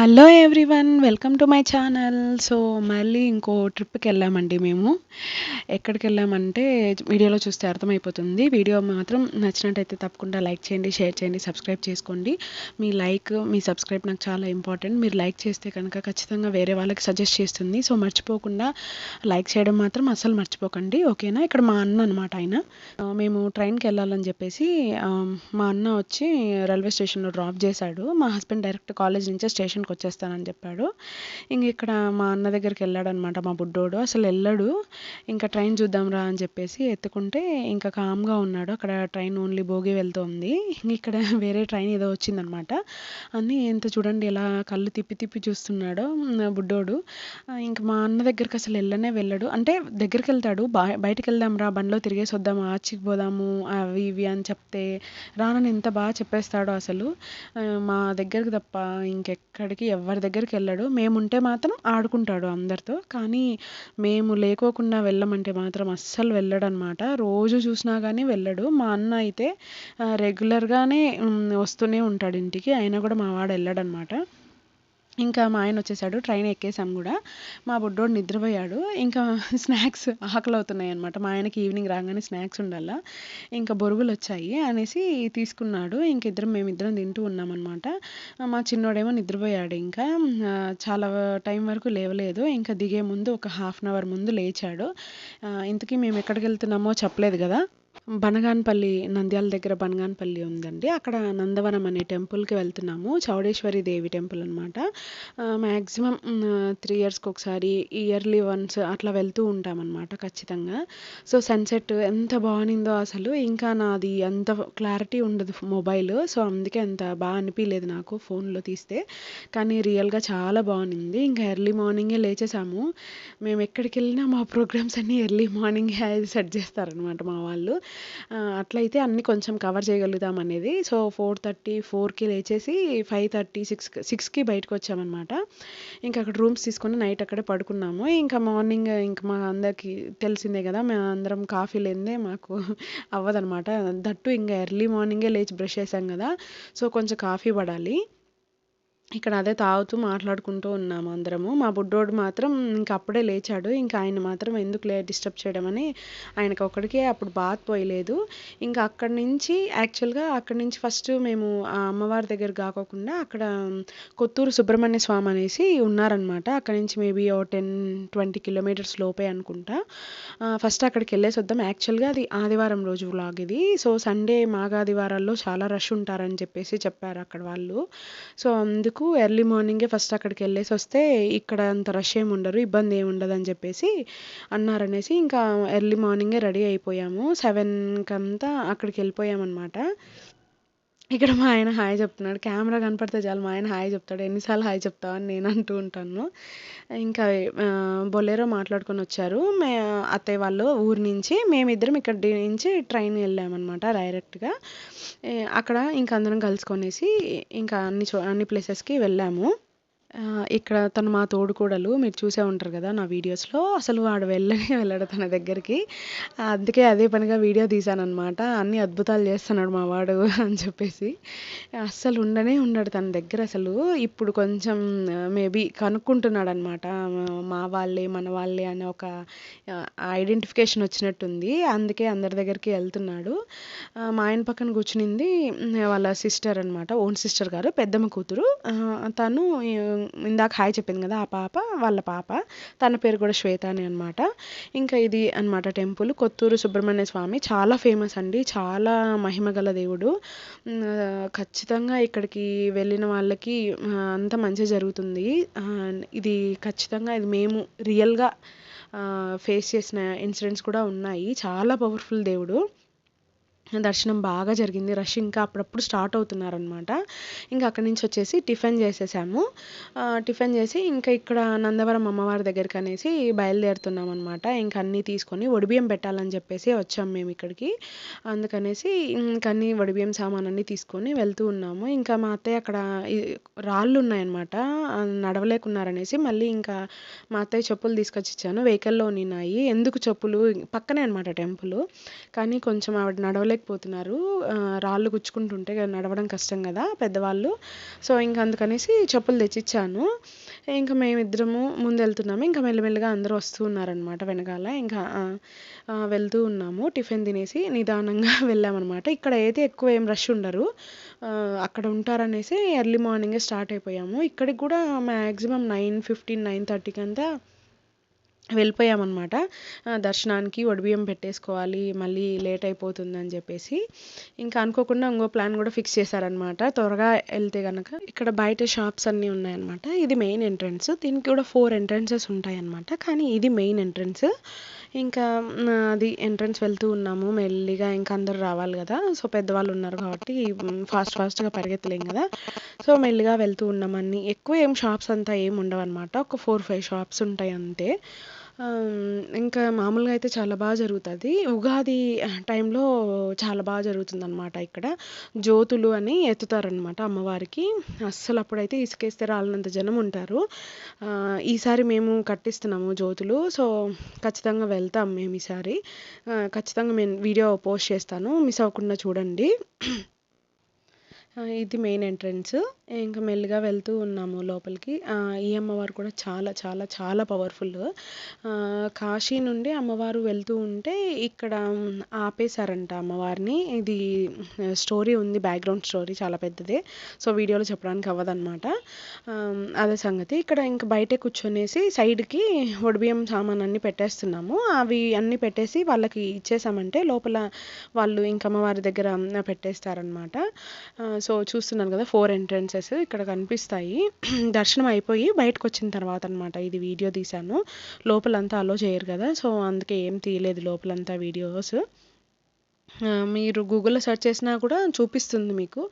Hello everyone welcome to my channel so మళ్ళీ ఇంకో ట్రిప్కి వెళ్ళామండి మేము. ఎక్కడికి వెళ్ళామంటే వీడియోలో చూస్తే అర్థమైపోతుంది. వీడియో మాత్రం నచ్చినట్టయితే తప్పకుండా లైక్ చేయండి షేర్ చేయండి సబ్స్క్రైబ్ చేసుకోండి. మీ లైక్ మీ సబ్స్క్రైబ్ నాకు చాలా ఇంపార్టెంట్ మీరు లైక్ చేస్తే కనుక ఖచ్చితంగా వేరే వాళ్ళకి సజెస్ట్ చేస్తుంది. సో మర్చిపోకుండా లైక్ చేయడం మాత్రం అసలు మర్చిపోకండి. ఓకేనా? ఇక్కడ మా అన్న అనమాట ఆయన. మేము ట్రైన్కి వెళ్ళాలని చెప్పేసి మా అన్న వచ్చి రైల్వే స్టేషన్లో డ్రాప్ చేశాడు. మా హస్బెండ్ డైరెక్ట్ కాలేజ్ నుంచే స్టేషన్కి వచ్చేస్తానని చెప్పాడు. ఇంక ఇక్కడ మా అన్న దగ్గరికి వెళ్ళాడు అనమాట మా బుడ్డోడు. అసలు వెళ్ళాడు. ఇంకా ట్రైన్ చూద్దాం రా అని చెప్పేసి ఎత్తుకుంటే ఇంకా కామ్గా ఉన్నాడు. అక్కడ ట్రైన్ ఓన్లీ భోగి వెళ్తుంది ఇంక ఇక్కడ వేరే ట్రైన్ ఏదో వచ్చిందనమాట. అని ఎంత చూడండి ఎలా కళ్ళు తిప్పి తిప్పి చూస్తున్నాడో బుడ్డోడు. ఇంకా మా అన్న దగ్గరికి అసలు వెళ్ళనే వెళ్ళాడు. అంటే దగ్గరికి వెళ్తాడు. బయ బయటికి వెళ్దాం రా బండిలో తిరిగేసి వద్దాం ఆచికి పోదాము అవి ఇవి అని చెప్తే రానని ఎంత బాగా చెప్పేస్తాడో అసలు. మా దగ్గరికి తప్ప ఇంకెక్కడ ఎక్కడికి ఎవరి దగ్గరికి వెళ్ళడు. మేము ఉంటే మాత్రం ఆడుకుంటాడు అందరితో. కానీ మేము లేకోకుండా వెళ్ళమంటే మాత్రం అస్సలు వెళ్ళడనమాట. రోజు చూసినా కానీ వెళ్ళడు. మా అన్న అయితే రెగ్యులర్గానే వస్తూనే ఉంటాడు ఇంటికి. అయినా కూడా మా వాడు వెళ్ళాడనమాట. ఇంకా మా ఆయన వచ్చేసాడు ట్రైన్ ఎక్కేసాం కూడా. మా బుడ్డోడు నిద్రపోయాడు. ఇంకా స్నాక్స్ ఆకలి అవుతున్నాయి అనమాట మా ఆయనకి ఈవినింగ్ రాగానే స్నాక్స్ ఉండాలా. ఇంకా బొరుగులు వచ్చాయి అనేసి తీసుకున్నాడు. ఇంక ఇద్దరం మేమిద్దరం తింటూ ఉన్నామన్నమాట. మా చిన్నోడేమో నిద్రపోయాడు ఇంకా. చాలా టైం వరకు లేవలేదు. ఇంకా దిగే ముందు ఒక హాఫ్ అన్ అవర్ ముందు లేచాడు. ఇంతకీ మేము ఎక్కడికి వెళ్తున్నామో చెప్పలేదు కదా. బనగాన్పల్లి నంద్యాల దగ్గర బనగాన్పల్లి ఉందండి. అక్కడ నందవనం అనే టెంపుల్కి వెళ్తున్నాము. చౌడేశ్వరి దేవి టెంపుల్ అనమాట మ్యాక్సిమం త్రీ ఇయర్స్కి ఒకసారి ఇయర్లీ వన్స్ అట్లా వెళ్తూ ఉంటామన్నమాట ఖచ్చితంగా. సో సన్సెట్ ఎంత బాగునిందో అసలు. ఇంకా నాది అంత క్లారిటీ ఉండదు మొబైల్. సో అందుకే అంత బాగా అనిపించలేదు నాకు ఫోన్లో తీస్తే. కానీ రియల్గా చాలా బాగుంది ఇంకా ఎర్లీ మార్నింగే లేచేసాము. మేము ఎక్కడికి వెళ్ళినా మా ప్రోగ్రామ్స్ అన్నీ ఎర్లీ మార్నింగే సెట్ చేస్తారనమాట మా వాళ్ళు. అట్లయితే అన్నీ కొంచెం కవర్ చేయగలుగుతాం అనేది. సో ఫోర్ థర్టీ ఫోర్కి లేచేసి ఫైవ్ థర్టీ సిక్స్ సిక్స్కి బయటకు వచ్చామన్నమాట. ఇంకా అక్కడ రూమ్స్ తీసుకొని నైట్ అక్కడే పడుకున్నాము. ఇంకా మార్నింగ్ ఇంకా మా అందరికి తెలిసిందే కదా మేము అందరం కాఫీ లేనిదే మాకు అవ్వదనమాట దట్టు ఇంకా ఎర్లీ మార్నింగే లేచి బ్రష్ చేసాం కదా. సో కొంచెం కాఫీ పడాలి. ఇక్కడ అదే తాగుతూ మాట్లాడుకుంటూ ఉన్నాము అందరము. మా బుడ్డోడు మాత్రం ఇంకా అప్పుడే లేచాడు. ఇంకా ఆయన మాత్రం ఎందుకు లే డిస్టర్బ్ చేయడం అని ఆయనకు ఒక్కడికే అప్పుడు బాత్ పోయలేదు. ఇంకా అక్కడి నుంచి యాక్చువల్గా అక్కడి నుంచి ఫస్ట్ మేము ఆ అమ్మవారి దగ్గర కాకోకుండా అక్కడ కొత్తూరు సుబ్రహ్మణ్య స్వామి అనేసి ఉన్నారనమాట అక్కడి నుంచి మేబీ ఓ టెన్ ట్వంటీ కిలోమీటర్స్ లోపే అనుకుంటా. ఫస్ట్ అక్కడికి వెళ్ళేసి వద్దాం. యాక్చువల్గా అది ఆదివారం రోజు వ్లాగ్ ఇది. సో సండే మాగాదివారాల్లో చాలా రష్ ఉంటారని చెప్పేసి చెప్పారు అక్కడ వాళ్ళు. సో అందుకు ఎర్లీ మార్నింగే ఫస్ట్ అక్కడికి వెళ్ళేసి వస్తే ఇక్కడ అంత రష్ ఏమి ఉండరు ఇబ్బంది ఏమి ఉండదు అని చెప్పేసి అన్నారనేసి ఇంకా ఎర్లీ మార్నింగే రెడీ అయిపోయాము. సెవెన్కి అంతా అక్కడికి వెళ్ళిపోయామన్నమాట. ఇక్కడ మా ఆయన హాయ్ చెప్తున్నాడు. కెమెరా కనపడితే చాలు మా ఆయన హాయ్ చెప్తాడు. ఎన్నిసార్లు హాయ్ చెప్తావు అని నేను అంటూ ఉంటాను. ఇంకా బొలేరో మాట్లాడుకొని వచ్చారు. మే అత్తయ్య వాళ్ళు ఊరి నుంచి మేమిద్దరం ఇక్కడ నుంచి ట్రైన్ వెళ్ళామన్నమాట డైరెక్ట్గా. అక్కడ ఇంకా అందరం కలుసుకొనేసి ఇంకా అన్ని చో అన్ని ప్లేసెస్కి వెళ్ళాము. ఇక్కడ తను మా తోడుకోడలు మీరు చూసే ఉంటారు కదా నా వీడియోస్లో. అసలు వాడు వెళ్ళనే వెళ్ళాడు తన దగ్గరికి. అందుకే అదే పనిగా వీడియో తీశానమాట అన్ని అద్భుతాలు చేస్తున్నాడు మా వాడు అని చెప్పేసి. అస్సలు ఉండనే ఉన్నాడు తన దగ్గర అసలు. ఇప్పుడు కొంచెం మేబీ కనుక్కుంటున్నాడు అనమాట మా వాళ్ళే మన వాళ్ళే అనే ఒక ఐడెంటిఫికేషన్ వచ్చినట్టుంది. అందుకే అందరి దగ్గరికి వెళ్తున్నాడు. మా ఆయన పక్కన కూర్చునింది వాళ్ళ సిస్టర్ అనమాట ఓన్ సిస్టర్ గారు పెద్దమ్మ కూతురు. తను ఇందాక హాయ్ చెప్పింది కదా ఆ పాప వాళ్ళ పాప. తన పేరు కూడా శ్వేత అని అనమాట ఇంకా ఇది అన్నమాట టెంపుల్. కొత్తూరు సుబ్రహ్మణ్య స్వామి చాలా ఫేమస్ అండి. చాలా మహిమ గల దేవుడు. ఖచ్చితంగా ఇక్కడికి వెళ్ళిన వాళ్ళకి అంత మంచి జరుగుతుంది. ఇది ఖచ్చితంగా ఇది మేము రియల్గా ఫేస్ చేసిన ఇన్సిడెంట్స్ కూడా ఉన్నాయి. చాలా పవర్ఫుల్ దేవుడు. దర్శనం బాగా జరిగింది. రష్ ఇంకా అప్పుడప్పుడు స్టార్ట్ అవుతున్నారనమాట ఇంకా అక్కడి నుంచి వచ్చేసి టిఫిన్ చేసేసాము. టిఫిన్ చేసి ఇంకా ఇక్కడ నందవరం అమ్మవారి దగ్గరికి అనేసి బయలుదేరుతున్నాం అనమాట ఇంకా అన్నీ తీసుకొని ఒడిబియ్యం పెట్టాలని చెప్పేసి వచ్చాం మేము ఇక్కడికి. అందుకనేసి ఇంకా అన్ని ఒడిబియ్యం సామాన్ అన్నీ తీసుకొని వెళ్తూ ఉన్నాము. ఇంకా మా అత్తయ్య అక్కడ రాళ్ళు ఉన్నాయన్నమాట. నడవలేకున్నారనేసి మళ్ళీ ఇంకా మా అత్తయ్య చెప్పులు తీసుకొచ్చి ఇచ్చాను. వెహికల్లో ఉన్నాయి ఎందుకు చెప్పులు? పక్కనే అనమాట టెంపుల్. కానీ కొంచెం ఆవిడ నడవలేక నడవలేకపోతున్నారు రాళ్ళు గుచ్చుకుంటుంటే నడవడం కష్టం కదా పెద్దవాళ్ళు. సో ఇంకా అందుకనేసి చెప్పులు తెచ్చిచ్చాను. ఇంకా మేమిద్దరము ముందు వెళ్తున్నాము ఇంకా మెల్లమెల్లగా అందరూ వస్తూ ఉన్నారనమాట వెనకాల. ఇంకా వెళ్తూ ఉన్నాము. టిఫిన్ తినేసి నిదానంగా వెళ్ళామన్నమాట. ఇక్కడ అయితే ఎక్కువ ఏం రష్ ఉండరు. అక్కడ ఉంటారనేసి ఎర్లీ మార్నింగే స్టార్ట్ అయిపోయాము. ఇక్కడికి కూడా మ్యాక్సిమం నైన్ ఫిఫ్టీన్ నైన్ థర్టీకి అంతా వెళ్ళిపోయామన్నమాట. దర్శనానికి ఒడిబియ్యం పెట్టేసుకోవాలి మళ్ళీ లేట్ అయిపోతుందని చెప్పేసి. ఇంకా అనుకోకుండా ఇంకో ప్లాన్ కూడా ఫిక్స్ చేశారనమాట త్వరగా వెళ్తే కనుక ఇక్కడ బయట షాప్స్ అన్నీ ఉన్నాయన్నమాట. ఇది మెయిన్ ఎంట్రన్స్. దీనికి కూడా ఫోర్ ఎంట్రన్సెస్ ఉంటాయన్నమాట. కానీ ఇది మెయిన్ ఎంట్రన్స్. ఇంకా అది ఎంట్రన్స్ వెళ్తూ ఉన్నాము. మెల్లిగా ఇంకా అందరు రావాలి కదా. సో పెద్దవాళ్ళు ఉన్నారు కాబట్టి ఫాస్ట్ ఫాస్ట్గా పరిగెత్తలేం కదా. సో మెల్లిగా వెళ్తూ ఉన్నాం అన్ని. ఎక్కువ ఏం షాప్స్ అంతా ఏం ఉండవు అనమాట ఒక ఫోర్ ఫైవ్ షాప్స్ ఉంటాయి అంతే. ఇంకా మామూలుగా అయితే చాలా బాగా జరుగుతుంది. ఉగాది టైంలో చాలా బాగా జరుగుతుంది అనమాట ఇక్కడ. జ్యోతులు అని ఎత్తుతారనమాట అమ్మవారికి. అస్సలు అప్పుడైతే ఇసుకేస్తే రాలినంత జనం ఉంటారు. ఈసారి మేము కట్టిస్తున్నాము జ్యోతులు. సో ఖచ్చితంగా వెళ్తాం మేము ఈసారి. ఖచ్చితంగా నేను వీడియో పోస్ట్ చేస్తాను. మిస్ అవ్వకుండా చూడండి. ఇది మెయిన్ ఎంట్రన్స్. ఇంకా మెల్లిగా వెళ్తూ ఉన్నాము లోపలికి. ఈ అమ్మవారు కూడా చాలా చాలా చాలా పవర్ఫుల్ కాశీ నుండి అమ్మవారు వెళ్తూ ఉంటే ఇక్కడ ఆపేశారంట అమ్మవారిని. ఇది స్టోరీ ఉంది బ్యాక్గ్రౌండ్ స్టోరీ చాలా పెద్దదే. సో వీడియోలో చెప్పడానికి అవ్వదన్నమాట. అదే సంగతి. ఇక్కడ ఇంకా బయటే కూర్చొనేసి సైడ్కి ఒడిబియ్యం సామాన్ అన్ని పెట్టేస్తున్నాము. అవి అన్ని పెట్టేసి వాళ్ళకి ఇచ్చేసామంటే లోపల వాళ్ళు ఇంకా అమ్మవారి దగ్గర పెట్టేస్తారనమాట సో చూస్తున్నాను కదా ఫోర్ ఎంట్రన్సెస్ ఇక్కడ కనిపిస్తాయి. దర్శనం అయిపోయి బయటకు వచ్చిన తర్వాత అనమాట ఇది వీడియో తీశాను. లోపలంతా అలో చేయరు కదా సో అందుకే ఏం తీయలేదు లోపలంతా వీడియోస్. మీరు గూగుల్లో సెర్చ్ చేసినా కూడా చూపిస్తుంది మీకు.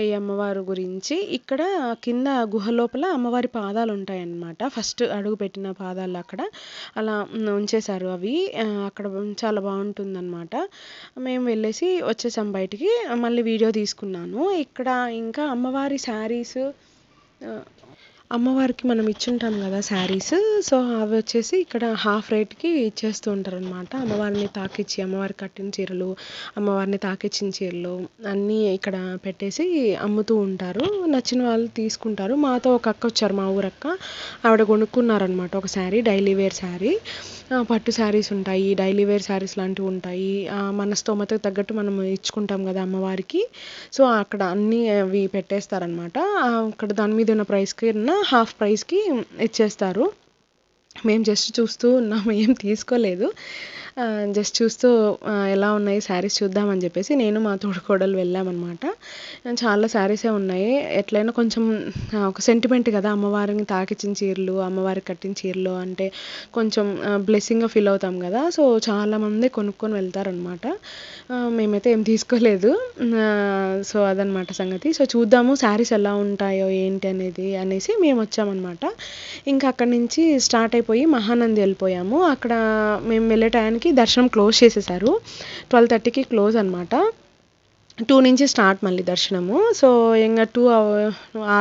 ఈ అమ్మవారు గురించి. ఇక్కడ కింద గుహ లోపల అమ్మవారి పాదాలు ఉంటాయన్నమాట. ఫస్ట్ అడుగు పెట్టిన పాదాలు అక్కడ. అలా ఉంచేశారు అవి. అక్కడ చాలా బాగుంటుందన్నమాట. మేము వెళ్ళేసి వచ్చేసాం బయటికి. మళ్ళీ వీడియో తీసుకున్నాను. ఇక్కడ ఇంకా అమ్మవారి శారీస్ అమ్మవారికి మనం ఇచ్చుంటాం కదా శారీస్. సో అవి వచ్చేసి ఇక్కడ హాఫ్ రేట్కి ఇచ్చేస్తూ ఉంటారు అనమాట అమ్మవారిని తాకిచ్చి అమ్మవారికి కట్టిన చీరలు అమ్మవారిని తాకిచ్చిన చీరలు అన్నీ ఇక్కడ పెట్టేసి అమ్ముతూ ఉంటారు. నచ్చిన వాళ్ళు తీసుకుంటారు. మాతో ఒక అక్క వచ్చారు మా ఊరక్క. ఆవిడ కొనుక్కున్నారనమాట ఒక శారీ డైలీ వేర్ శారీ. పట్టు శారీస్ ఉంటాయి డైలీ వేర్ శారీస్ లాంటివి ఉంటాయి. మన స్తోమతకు తగ్గట్టు మనం ఇచ్చుకుంటాం కదా అమ్మవారికి. సో అక్కడ అన్నీ అవి పెట్టేస్తారనమాట అక్కడ దాని మీద ఉన్న ప్రైస్కి హాఫ్ ప్రైస్కి ఇచ్చేస్తారు. మేము జస్ట్ చూస్తూ ఉన్నాము ఏం తీసుకోలేదు. జస్ట్ చూస్తూ ఎలా ఉన్నాయి శారీస్ చూద్దామని చెప్పేసి నేను మా తోడుకోడలు వెళ్ళామన్నమాట. చాలా శారీసే ఉన్నాయి. ఎట్లయినా కొంచెం ఒక సెంటిమెంట్ కదా అమ్మవారిని తాకిచ్చిన చీరలు అమ్మవారికి కట్టిన చీరలు అంటే కొంచెం బ్లెస్సింగ్గా ఫీల్ అవుతాం కదా. సో చాలామంది కొనుక్కొని వెళ్తారనమాట మేమైతే ఏం తీసుకోలేదు. సో అదనమాట సంగతి. సో చూద్దాము శారీస్ ఎలా ఉంటాయో ఏంటి అనేది అనేసి మేము వచ్చామన్నమాట. ఇంకా అక్కడి నుంచి స్టార్ట్ అయిపోయి మహానంది వెళ్ళిపోయాము. అక్కడ మేము వెళ్ళే టయానికి దర్శనం క్లోజ్ చేసేసారు. ట్వెల్వ్ థర్టీకి క్లోజ్ అనమాట టూ నుంచి స్టార్ట్ మళ్ళీ దర్శనము. సో ఇంకా టూ ఆ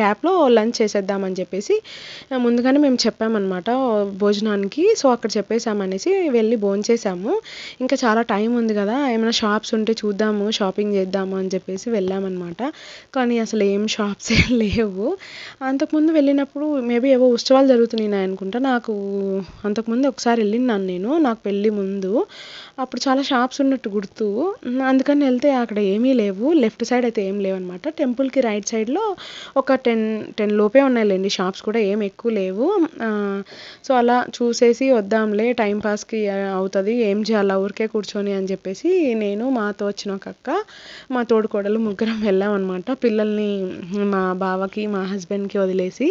గ్యాప్లో లంచ్ చేసేద్దామని చెప్పేసి ముందుగానే మేము చెప్పామన్నమాట భోజనానికి. సో అక్కడ చెప్పేసామనేసి వెళ్ళి భోంచేసాము ఇంకా చాలా టైం ఉంది కదా ఏమైనా షాప్స్ ఉంటే చూద్దాము షాపింగ్ చేద్దాము అని చెప్పేసి వెళ్ళామన్నమాట. కానీ అసలు ఏం షాప్స్ ఏం లేవు. అంతకుముందు వెళ్ళినప్పుడు మేబీ ఏవో ఉత్సవాలు జరుగుతున్నాయి అనుకుంటా. నాకు అంతకుముందు ఒకసారి వెళ్ళినాను నేను నాకు పెళ్ళి ముందు. అప్పుడు చాలా షాప్స్ ఉన్నట్టు గుర్తు. అందుకని వెళ్తే అక్కడ అక్కడ ఏమీ లేవు. లెఫ్ట్ సైడ్ అయితే ఏం లేవన్నమాట. టెంపుల్కి రైట్ సైడ్లో ఒక టెన్ టెన్ లోపే ఉన్నాయిలేండి. షాప్స్ కూడా ఏం ఎక్కువ లేవు. సో అలా చూసేసి వద్దాంలే టైం పాస్కి అవుతుంది. ఏం చేయాలా? ఊరికే కూర్చొని అని చెప్పేసి నేను మాతో వచ్చిన ఒక అక్క మా తోడుకోడలు ముగ్గురం వెళ్ళామన్నమాట. పిల్లల్ని మా బావకి మా హస్బెండ్కి వదిలేసి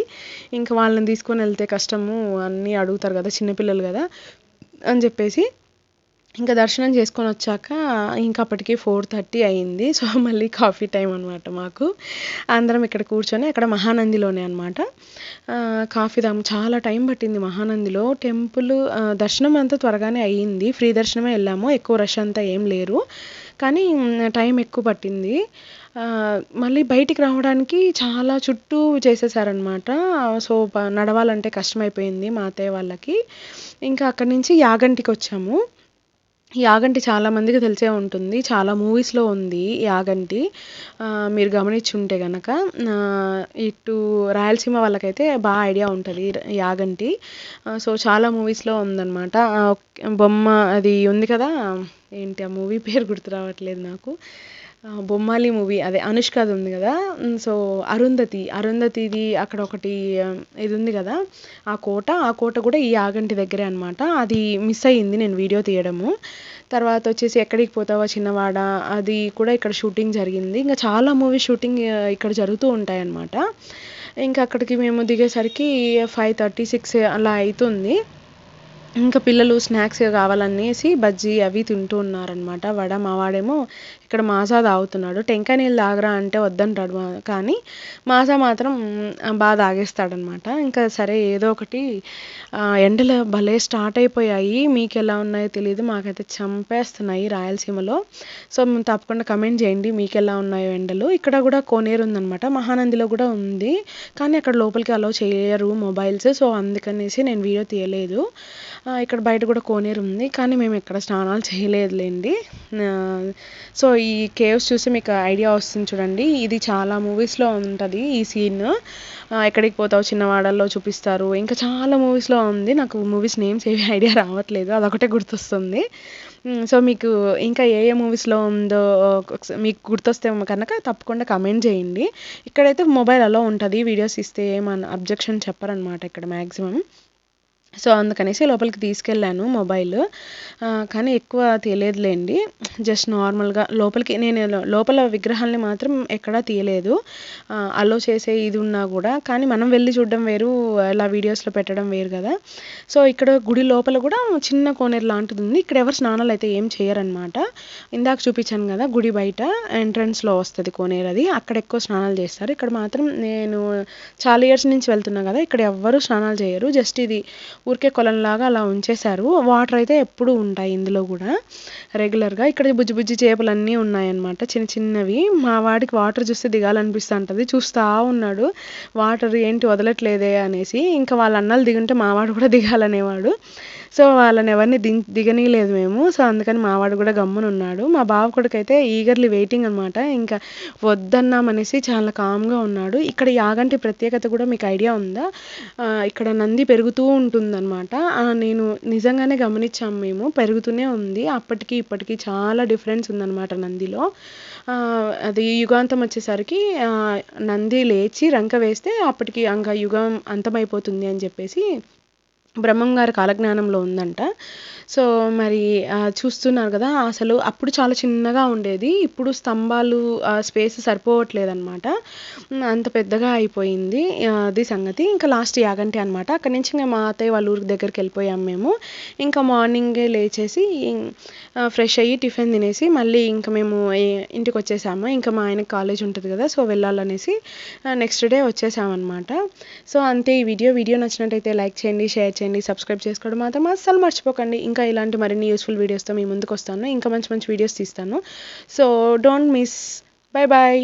ఇంకా వాళ్ళని తీసుకొని వెళ్తే కష్టము అన్నీ అడుగుతారు కదా చిన్నపిల్లలు కదా అని చెప్పేసి ఇంకా దర్శనం చేసుకొని వచ్చాక ఇంకా అప్పటికి ఫోర్ థర్టీ అయింది. సో మళ్ళీ కాఫీ టైం అనమాట మాకు. అందరం ఇక్కడ కూర్చొని అక్కడ మహానందిలోనే అనమాట కాఫీ తాము. చాలా టైం పట్టింది మహానందిలో. టెంపుల్ దర్శనం అంతా త్వరగానే అయ్యింది. ఫ్రీ దర్శనమే వెళ్ళాము. ఎక్కువ రష్ అంతా ఏం లేరు. కానీ టైం ఎక్కువ పట్టింది. మళ్ళీ బయటికి రావడానికి చాలా చుట్టూ చేసేసారనమాట సో నడవాలంటే కష్టమైపోయింది మా అత్తయ్య వాళ్ళకి. ఇంకా అక్కడి నుంచి యాగంటికి వచ్చాము. యాగంటి చాలా మందికి తెలిసే ఉంటుంది. చాలా మూవీస్లో ఉంది యాగంటి. మీరు గమనించుంటే కనుక ఇటు రాయలసీమ వాళ్ళకైతే బాగా ఐడియా ఉంటుంది యాగంటి. సో చాలా మూవీస్లో ఉందన్నమాట. బొమ్మ అది ఉంది కదా? ఏంటి ఆ మూవీ పేరు గుర్తు రావట్లేదు నాకు. బొమ్మాలి మూవీ అదే అనుష్కది ఉంది కదా? సో అరుంధతి అరుంధతిది అక్కడ ఒకటి ఇది ఉంది కదా? ఆ కోట ఆ కోట కూడా ఈ యాగంటి దగ్గరే అనమాట అది మిస్ అయ్యింది నేను వీడియో తీయడము. తర్వాత వచ్చేసి ఎక్కడికి పోతావా చిన్నవాడ? అది కూడా ఇక్కడ షూటింగ్ జరిగింది. ఇంకా చాలా మూవీ షూటింగ్ ఇక్కడ జరుగుతూ ఉంటాయన్నమాట ఇంకా అక్కడికి మేము దిగేసరికి ఫైవ్ థర్టీ సిక్స్ అలా అవుతుంది ఇంకా పిల్లలు స్నాక్స్ కావాలనేసి బజ్జీ అవి తింటూ ఉన్నారనమాట వడ మా వాడేమో ఇక్కడ మాజా తాగుతున్నాడు. టెంకాయ నీళ్ళు తాగరా అంటే వద్దంటాడు కానీ మాజా మాత్రం బాగా తాగేస్తాడనమాట. ఇంకా సరే ఏదో ఒకటి ఎండలు భలే స్టార్ట్ అయిపోయాయి. మీకు ఎలా ఉన్నాయో తెలియదు మాకైతే చంపేస్తున్నాయి రాయలసీమలో. సో తప్పకుండా కమెంట్ చేయండి మీకు ఎలా ఉన్నాయో ఎండలు. ఇక్కడ కూడా కోనేరు ఉందన్నమాట మహానందిలో కూడా ఉంది. కానీ అక్కడ లోపలికి అలో చేయరు మొబైల్స్. సో అందుకనేసి నేను వీడియో తీయలేదు. ఇక్కడ బయట కూడా కోనేరు ఉంది. కానీ మేము ఇక్కడ స్నానాలు చేయలేదులేండి. సో ఈ కేవ్స్ చూసి మీకు ఐడియా వస్తుంది చూడండి. ఇది చాలా మూవీస్లో ఉంటుంది ఈ సీన్ ఎక్కడికి పోతావు? చిన్నవాడల్లో చూపిస్తారు. ఇంకా చాలా మూవీస్లో ఉంది. నాకు మూవీస్ నేమ్స్ ఏవి ఐడియా రావట్లేదు. అదొకటే గుర్తొస్తుంది. సో మీకు ఇంకా ఏ ఏ మూవీస్లో ఉందో మీకు గుర్తొస్తే కనుక తప్పకుండా కమెంట్ చేయండి. ఇక్కడైతే మొబైల్ అలో ఉంటుంది. వీడియోస్ ఇస్తే ఏమన్నా అబ్జెక్షన్ చెప్పరనమాట ఇక్కడ మ్యాక్సిమం సో అందుకనేసి లోపలికి తీసుకెళ్ళాను మొబైల్. కానీ ఎక్కువ తీయలేదులేండి. జస్ట్ నార్మల్గా లోపలికి నేను లోపల విగ్రహాలని మాత్రం ఎక్కడా తీయలేదు. అలో చేసే ఇది ఉన్నా కూడా. కానీ మనం వెళ్ళి చూడడం వేరు ఇలా వీడియోస్లో పెట్టడం వేరు కదా. సో ఇక్కడ గుడి లోపల కూడా చిన్న కోనేరు లాంటిది ఉంది. ఇక్కడ ఎవరు స్నానాలు అయితే ఏం చేయరనమాట ఇందాక చూపించాను కదా గుడి బయట ఎంట్రన్స్లో వస్తుంది కోనేరు అది. అక్కడ ఎక్కువ స్నానాలు చేస్తారు. ఇక్కడ మాత్రం నేను చాలా ఇయర్స్ నుంచి వెళ్తున్నా కదా ఇక్కడ ఎవ్వరూ స్నానాలు చేయరు. జస్ట్ ఇది ఊరికే కొలంలాగా అలా ఉంచేశారు. వాటర్ అయితే ఎప్పుడూ ఉంటాయి ఇందులో కూడా. రెగ్యులర్గా ఇక్కడ బుజ్జి బుజ్జి చేపలన్నీ ఉన్నాయన్నమాట. చిన్న చిన్నవి. మా వాడికి వాటర్ చూస్తే దిగాలనిపిస్తుంటది చూస్తూ ఉన్నాడు. వాటర్ ఏంటి వదలట్లేదే అనేసి. ఇంకా వాళ్ళ అన్నలు దిగుంటే మావాడు కూడా దిగాలనేవాడు. సో వాళ్ళని ఎవరిని ది దిగనీయలేదు మేము. సో అందుకని మావాడు కూడా గమ్మున ఉన్నాడు. మా బావ కొడుకైతే ఈగర్లీ వెయిటింగ్ అనమాట ఇంకా వద్దన్నామనేసి చాలా కామ్గా ఉన్నాడు. ఇక్కడ యాగంటి ప్రత్యేకత కూడా మీకు ఐడియా ఉందా? ఇక్కడ నంది పెరుగుతూ ఉంటుందన్నమాట. నేను నిజంగానే గమనించాం మేము. పెరుగుతూనే ఉంది. అప్పటికి ఇప్పటికి చాలా డిఫరెన్స్ ఉందన్నమాట నందిలో. అది యుగాంతం వచ్చేసరికి నంది లేచి రంక వేస్తే అప్పటికి ఇంకా యుగం అంతమైపోతుంది అని చెప్పేసి బ్రహ్మం గారి కాలజ్ఞానంలో ఉందంట. సో మరి చూస్తున్నారు కదా అసలు అప్పుడు చాలా చిన్నగా ఉండేది. ఇప్పుడు స్తంభాలు స్పేస్ సరిపోవట్లేదన్నమాట. అనమాట అంత పెద్దగా అయిపోయింది అది సంగతి. ఇంకా లాస్ట్ యాగంటి అనమాట అక్కడి నుంచి ఇంకా మా అత్తయ్య వాళ్ళ ఊరికి దగ్గరికి వెళ్ళిపోయాం మేము. ఇంకా మార్నింగే లేచేసి ఫ్రెష్ అయ్యి టిఫిన్ తినేసి మళ్ళీ ఇంకా మేము ఇంటికి వచ్చేసాము. ఇంకా మా ఆయనకి కాలేజ్ ఉంటుంది కదా సో వెళ్ళాలనేసి నెక్స్ట్ డే వచ్చేసామన్నమాట సో అంతే ఈ వీడియో వీడియో నచ్చినట్టయితే లైక్ చేయండి షేర్ చేయండి సబ్స్క్రైబ్ చేసుకోవడం మాత్రం అస్సలు మర్చిపోకండి. ఇంకా ఇలాంటి మరిన్ని యూస్ఫుల్ వీడియోస్తో మీ ముందుకు వస్తాను. ఇంకా మంచి మంచి వీడియోస్ తీస్తాను. So don't miss bye bye